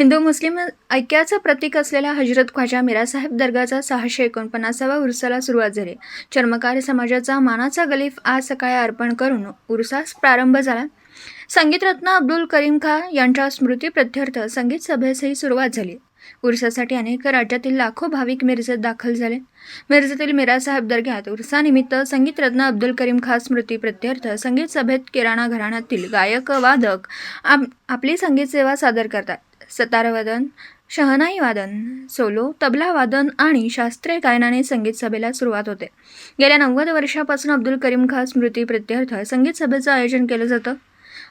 हिंदू मुस्लिम ऐक्याचं प्रतीक असलेल्या हजरत ख्वाजा मिरासाहेब दर्गाचा सहाशे एकोणपन्नासावा उरसाला सुरुवात झाली. चर्मकार समाजाचा मानाचा गलीफ आज सकाळी अर्पण करून उरसास प्रारंभ झाला. संगीतरत्न अब्दुल करीम खा यांच्या स्मृतीप्रत्यर्थ संगीत सभेसही सुरुवात झाली. उरसासाठी अनेक राज्यातील लाखो भाविक मिरजेत दाखल झाले. मिरजेतील मिरासाहेब दर्ग्यात उरसानिमित्त संगीतरत्न अब्दुल करीम खा स्मृती प्रत्यर्थ संगीत सभेत किराणा घराण्यातील गायक वादक आप आपली संगीत सेवा सादर करतात. सतारवादन शहनाई वादन सोलो तबला वादन आणि शास्त्रीय गायनाने संगीत सभेला सुरुवात होते. गेल्या नव्वद वर्षापासून अब्दुल करीम खा स्मृती प्रत्यर्थ संगीत सभेचं आयोजन केलं जातं.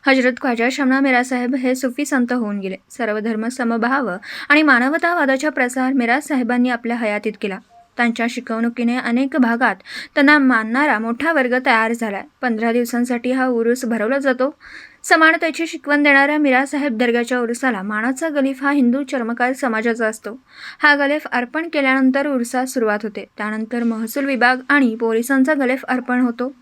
हजरत ख्वाजा शमना मिरासाहेब हे सुफी संत होऊन गेले. सर्वधर्म समभाव आणि मानवतावादाचा प्रसार मिराज साहेबांनी आपल्या हयातीत केला. त्यांच्या शिकवणुकीने अनेक भागात त्यांना मानणारा मोठा वर्ग तयार झाला. पंधरा दिवसांसाठी हा उरूस भरवला जातो. समानतेची शिकवण देणाऱ्या मिरासाहेब दर्ग्याच्या उरुसाला मानाचा गलीफ हा हिंदू चर्मकार समाजाचा असतो. हा गलेफ अर्पण केल्यानंतर उरसास सुरुवात होते. त्यानंतर महसूल विभाग आणि पोलिसांचा गलेफ अर्पण होतो.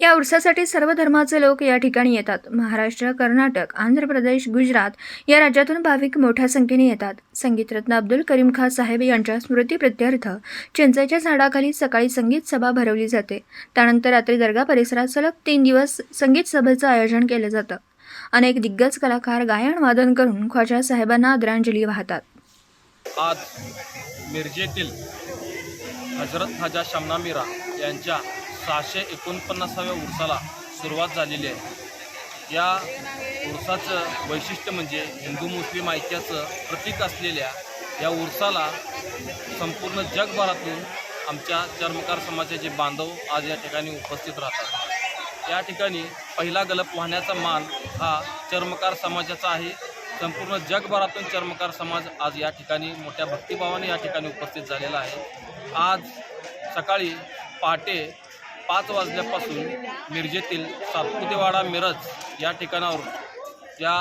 या उरसासाठी सर्व धर्माचे लोक या ठिकाणी येतात. महाराष्ट्र कर्नाटक आंध्र प्रदेश गुजरात या राज्यातून भाविक मोठ्या संख्येने येतात. संगीतरत्न अब्दुल करीम खा साहेब यांच्या स्मृतीप्रित्यर्थ चिंचेच्या झाडाखाली सकाळी संगीत सभा भरवली जाते. त्यानंतर रात्री दर्गा परिसरात सलग तीन दिवस संगीत सभेचं आयोजन केलं जातं. अनेक दिग्गज कलाकार गायन वादन करून ख्वाजा साहेबांना आदरांजली वाहतात. आज मिरजेतील हजरत ख्वाजा शमना मीरा यांच्या सहाशे एकोणपन्नासाव्या उरसाला सुरुवात झालेली आहे. या उरसाचं वैशिष्ट्य म्हणजे हिंदू मुस्लिम ऐक्याचं प्रतीक असलेल्या या उरसाला संपूर्ण जगभरातून आमच्या चर्मकार समाजाचे बांधव आज या ठिकाणी उपस्थित राहतात. या ठिकाणी पहिला गलप वाहण्याचा मान हा चर्मकार समाजाचा आहे. संपूर्ण जगभरातून चर्मकार समाज आज या ठिकाणी मोठ्या भक्तिभावाने या ठिकाणी उपस्थित झालेला आहे. आज सकाळी पहाटे पाच वाजल्यापासून मिरजेतील सातपुतेवाडा मिरज या ठिकाणावर या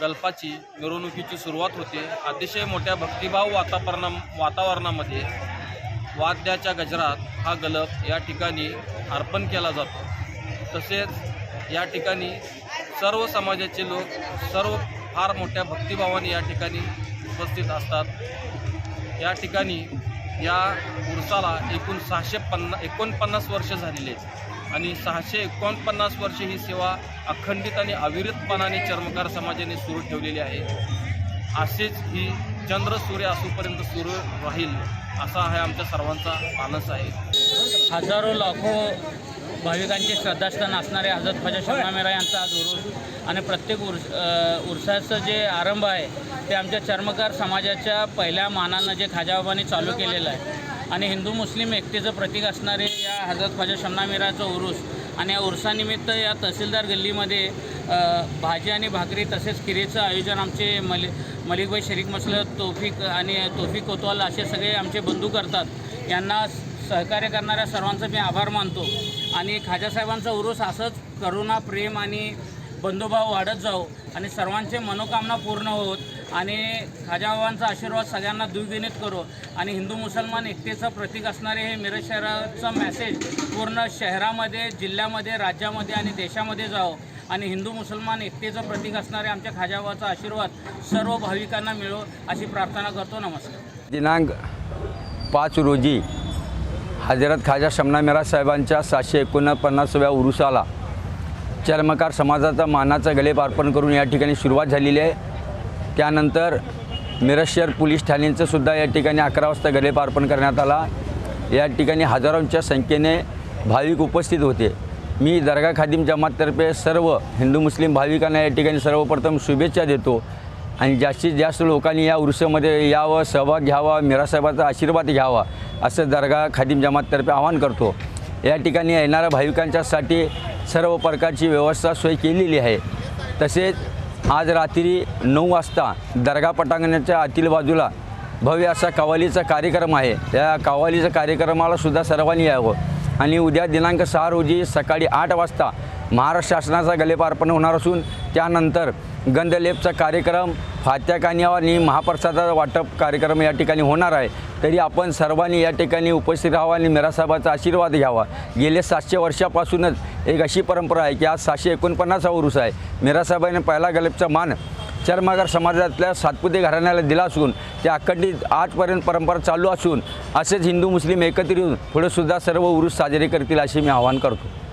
गल्पाची मिरवणुकीची सुरुवात होते. अतिशय मोठ्या भक्तिभाव वातावरणा वातावरणामध्ये वाद्याच्या गजरात हा गलप या ठिकाणी अर्पण केला जातो. तसेच या ठिकाणी सर्व समाजाचे लोक सर्व फार मोठ्या भक्तिभावाने या ठिकाणी उपस्थित असतात. या ठिकाणी या उरसाला एकूण सहाशे पन्ना एकोणपन्नास वर्ष झालेली आहेत. आणि सहाशे एकोणपन्नास वर्षे ही सेवा अखंडित आणि अविरतपणाने चर्मकार समाजाने सुरू ठेवलेली आहे. असेच ही चंद्र सूर्य असूपर्यंत सुरू राहील असा हा आमच्या सर्वांचा मानस आहे. हजारो लाखो भाविकांचे श्रद्धास्थान असणारे हजरत ख्वाजा शमना यांचा आज उरुस आणि प्रत्येक उर्स अ, उरसाचं जे आरंभ आहे ते आमच्या चर्मकार समाजाच्या पहिल्या मानानं जे खाजाबाबांनी चालू केलेलं आहे. आणि हिंदू मुस्लिम एकतेचं प्रतीक असणारे या हजरत ख्वाजा शमना मेराचं उरूस आणि या उरसानिमित्त या तहसीलदार गल्लीमध्ये भाजी आणि भाकरी तसेच खिरेचं आयोजन आमचे मलि मलिकबाई शरीक मसल तोफिक आणि तोफिक कोतवाल असे सगळे आमचे बंधू करतात. यांना सहकार्य करणाऱ्या सर्वांचं मी आभार मानतो. आणि खाजासाहेबांचा उरूस असंच करुणा प्रेम आणि बंधुभाव वाढत जाऊ आणि सर्वांचे मनोकामना पूर्ण होत आणि खाजाबाबांचा आशीर्वाद सगळ्यांना द्विगुणित करो आणि हिंदू मुसलमान एकतेचं प्रतीक असणारे हे मिरज शहराचं मॅसेज पूर्ण शहरामध्ये जिल्ह्यामध्ये राज्यामध्ये आणि देशामध्ये जावं आणि हिंदू मुसलमान एकतेचं प्रतीक असणारे आमच्या खाजाबाबाचा आशीर्वाद सर्व भाविकांना मिळो अशी प्रार्थना करतो. नमस्कार. दिनांक पाच रोजी हजरत खाजा शमना मेरा साहेबांच्या सातशे एकोणपन्नासाव्या उरुसाला चर्मकार समाजाचा मानाचा गलेप अर्पण करून या ठिकाणी सुरुवात झालेली आहे. त्यानंतर मिरज शहर पोलीस ठाण्यांचं सुद्धा या ठिकाणी अकरा वाजता गलेप अर्पण करण्यात आला. या ठिकाणी हजारोंच्या संख्येने भाविक उपस्थित होते. मी दर्गा खादिम जमाततर्फे सर्व हिंदू मुस्लिम भाविकांना या ठिकाणी सर्वप्रथम शुभेच्छा देतो आणि जास्तीत जास्त लोकांनी या उर्षामध्ये यावं सहभाग घ्यावा मिरासाहेबाचा आशीर्वाद घ्यावा. असं दर्गा खादिम जमाततर्फे आवाहन करतो. या ठिकाणी येणाऱ्या भाविकांच्यासाठी सर्व प्रकारची व्यवस्था सोय केलेली आहे. तसेच आज रात्री नऊ वाजता दर्गा पटांगणाच्या आतील बाजूला भव्य असा कवालीचा कार्यक्रम आहे. या कवालीच्या कार्यक्रमाला सुद्धा सर्वांनी यावं. आणि उद्या दिनांक सहा रोजी सकाळी आठ वाजता महाराष्ट्र शासनाचा गलेपार्पण होणार असून त्यानंतर गंधलेपचा कार्यक्रम फात्या आणि महाप्रसादाचा वाटप कार्यक्रम या ठिकाणी होणार आहे. तरी आपण सर्वांनी या ठिकाणी उपस्थित राहावं आणि मिरासाहेबाचा आशीर्वाद घ्यावा. गेले सातशे वर्षापासूनच एक अशी परंपरा आहे की आज सातशे एकोणपन्नासा उरुस आहे. मिरासाहेबांनी पहिला गलेपचा मान चर्मकार समाजातल्या सातपुते घराण्याला दिला असून ते अखंडित आजपर्यंत परंपरा चालू असून असेच हिंदू मुस्लिम एकत्रित येऊन पुढे सुद्धा सर्व उरुस साजरे करतील असे मी आवाहन करतो.